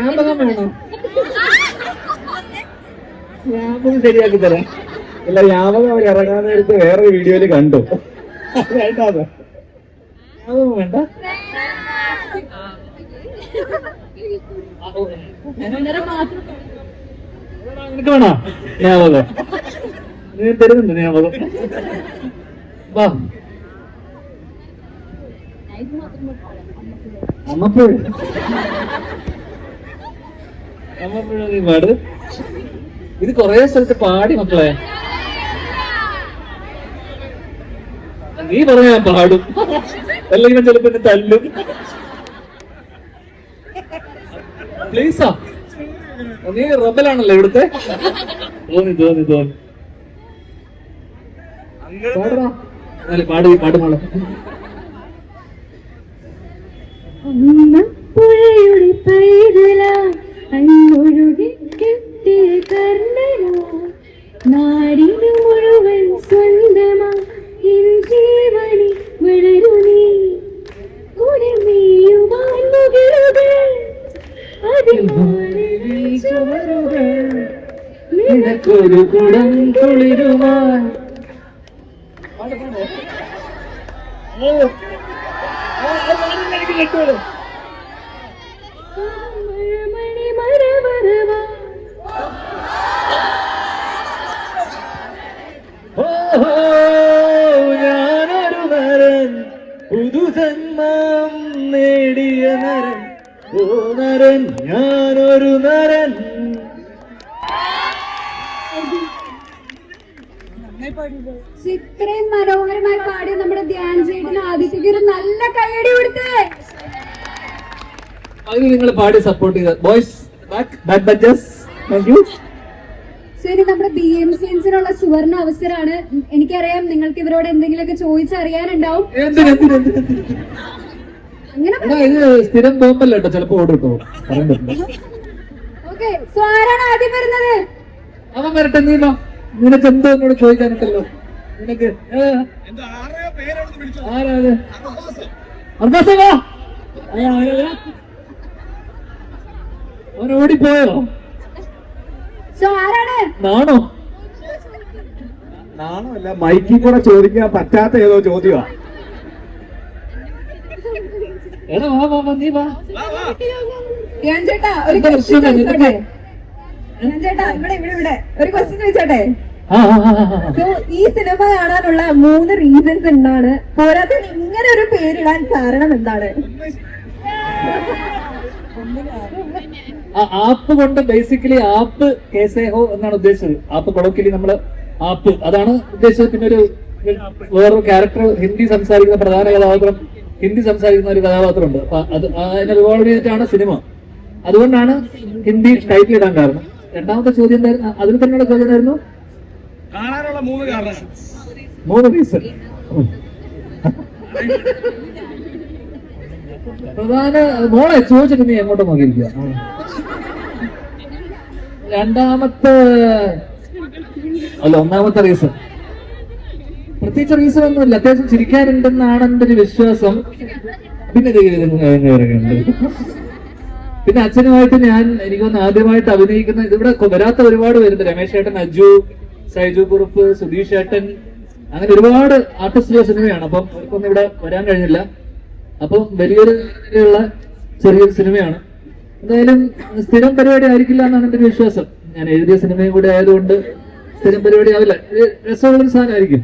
വ്യാപകം വേണോ വ്യാപകം ശരിയാക്കി തരാം. അല്ല വ്യാപകം അവർ ഇറങ്ങാൻ നേരത്ത് വേറെ വീഡിയോയിൽ കണ്ടു. വേണ്ട അത്. വ്യാപകം വേണ്ട. നിനക്ക് വേണോ? വ്യാപകം നീ തരുന്നുണ്ട് വ്യാപകം വാ. അമ്മപ്പുഴ പാട്. ഇത് കൊറേ സ്ഥലത്ത് പാടി മക്കളെ. നീ പറഞ്ഞ ഞാൻ പാടും. അല്ലെങ്കിൽ ചിലപ്പോ എന്നെ തല്ലും. പ്ലീസാ. നീ റബലാണല്ലോ ഇവിടുത്തെ. തോന്നി തോന്നി തോന്നി. പാട് പാട് മോളെ. പുഴയുടെ പൈതല നാടിനു മുഴുവൻ സ്വന്തമാ എൻ ജീവനി വളരു നീ കുടമേയുവാൻ മുകിലുകൾ അതിൽ മാറി ചുവരുകൾ നിനക്കൊരു കുടം കുളിരുവാൻ മണി ഓഹോ, ഞാനൊരു നരൻ. പുതുജന്മം നേടിയ നരൻ. ഓ നരൻ ഞാനൊരു നരൻ. ഇത്രയും മനോഹരമായി പാടി നമ്മുടെ ധ്യാൻ ചേട്ടന് ആദിത്യക്ക് ഒരു നല്ല കൈയടി കൊടുത്തേ. അതിന് നിങ്ങൾ പാടി സപ്പോർട്ട് ചെയ്ത. ബോയ്സ് ബാക്ക് ബാക്ക് ബജസ് താങ്ക് യു ശരി നമ്മുടെ ബി എം സയൻസിനുള്ള സുവർണ അവസരമാണ് എനിക്കറിയാം നിങ്ങൾക്ക് ഇവരോട് എന്തെങ്കിലുമൊക്കെ ചോദിച്ചറിയാനുണ്ടാവും? അങ്ങനെ സ്ഥിരം ബോംബല്ല കേട്ടോ ചിലപ്പോ ഓടും കേട്ടോ ഓക്കെ സോ ആരാണ് ആദ്യം വരുന്നത്? അവൻ വരട്ടെ നീമോ നിനക്ക് എന്തോ എന്നോട് ചോദിക്കാനുണ്ടല്ലോ നിനക്ക് ഏ, ആരാ അത്? അർബാസേ വാ. ആ, ആരാ? അവൻ ഓടിപ്പോയോ? സോ ആരാണ്? നാണോ? നാണമല്ല മൈക്കിൽ കൂടെ ചോദിക്കാൻ പറ്റാത്ത ഏതോ ചോദ്യമാ. എടാ വാ വാ വാ നീ വാ. ചേട്ടാ ഒരു? ചോദിച്ചോട്ടെ. ചേട്ടാ ഇവിടെ ഒരു ക്വസ്റ്റ്യൻ ചോദിച്ചോട്ടെ. ഈ സിനിമ കാണാനുള്ള മൂന്ന് റീസൺസ് എന്താണ്? പോരാതെ ഇങ്ങനെ ഒരു പേരിടാൻ കാരണം എന്താണ്? ആ ആപ്പ് കൊണ്ട് ബേസിക്കലി ആപ്പ് കേസേഹോ എന്നാണ് ഉദ്ദേശിച്ചത്. ആപ്പ് കൊളോക്കിലി നമ്മൾ ആപ്പ് അതാണ് ഉദ്ദേശിച്ചത്. പിന്നെ ഒരു വേറൊരു ക്യാരക്ടർ ഹിന്ദി സംസാരിക്കുന്ന പ്രധാന കഥാപാത്രം ഹിന്ദി സംസാരിക്കുന്ന ഒരു കഥാപാത്രമുണ്ട്. അപ്പൊ അത് അതിനെ റിവോൾവ് ചെയ്തിട്ടാണ് സിനിമ. അതുകൊണ്ടാണ് ഹിന്ദി ടൈറ്റിൽ ഇടാൻ കാരണം. രണ്ടാമത്തെ ചോദ്യം എന്തായിരുന്നു? അതിൽ തന്നെയുള്ള ചോദ്യം എന്തായിരുന്നു? കാണാനുള്ള മൂന്ന് കാരണം. മൂന്ന് റീസൺ പ്രധാന മോളെ ചോദിച്ചിട്ട് നീ എങ്ങോട്ട് നോക്കിയിരിക്കുക രണ്ടാമത്തെ അല്ല ഒന്നാമത്തെ റീസൺ പ്രത്യേകിച്ച് റീസൺ ഒന്നുമില്ല. അത്യാവശ്യം ചിരിക്കാനുണ്ടെന്നാണ് എന്റെ ഒരു വിശ്വാസം പിന്നെ പിന്നെ അച്ഛനുമായിട്ട് ഞാൻ എനിക്കൊന്ന് ആദ്യമായിട്ട് അഭിനയിക്കുന്ന ഇവിടെ വരാത്ത ഒരുപാട് പേരുണ്ട്. രമേശ് ഏട്ടൻ അജു സൈജു കുറുപ്പ് സുധീഷ് ഏട്ടൻ അങ്ങനെ ഒരുപാട് ആർട്ടിസ്റ്റുള്ള സിനിമയാണ്. അപ്പം അവർക്കൊന്നും ഇവിടെ വരാൻ കഴിഞ്ഞില്ല. അപ്പം വലിയൊരു രീതിയിലുള്ള ചെറിയൊരു സിനിമയാണ്. എന്തായാലും സ്ഥിരം പരിപാടി ആയിരിക്കില്ല എന്നാണ് എന്റെ വിശ്വാസം. ഞാൻ എഴുതിയ സിനിമയും കൂടെ ആയതുകൊണ്ട് സ്ഥിരം പരിപാടി ആവില്ല. രസമുള്ളൊരു സാധനമായിരിക്കും.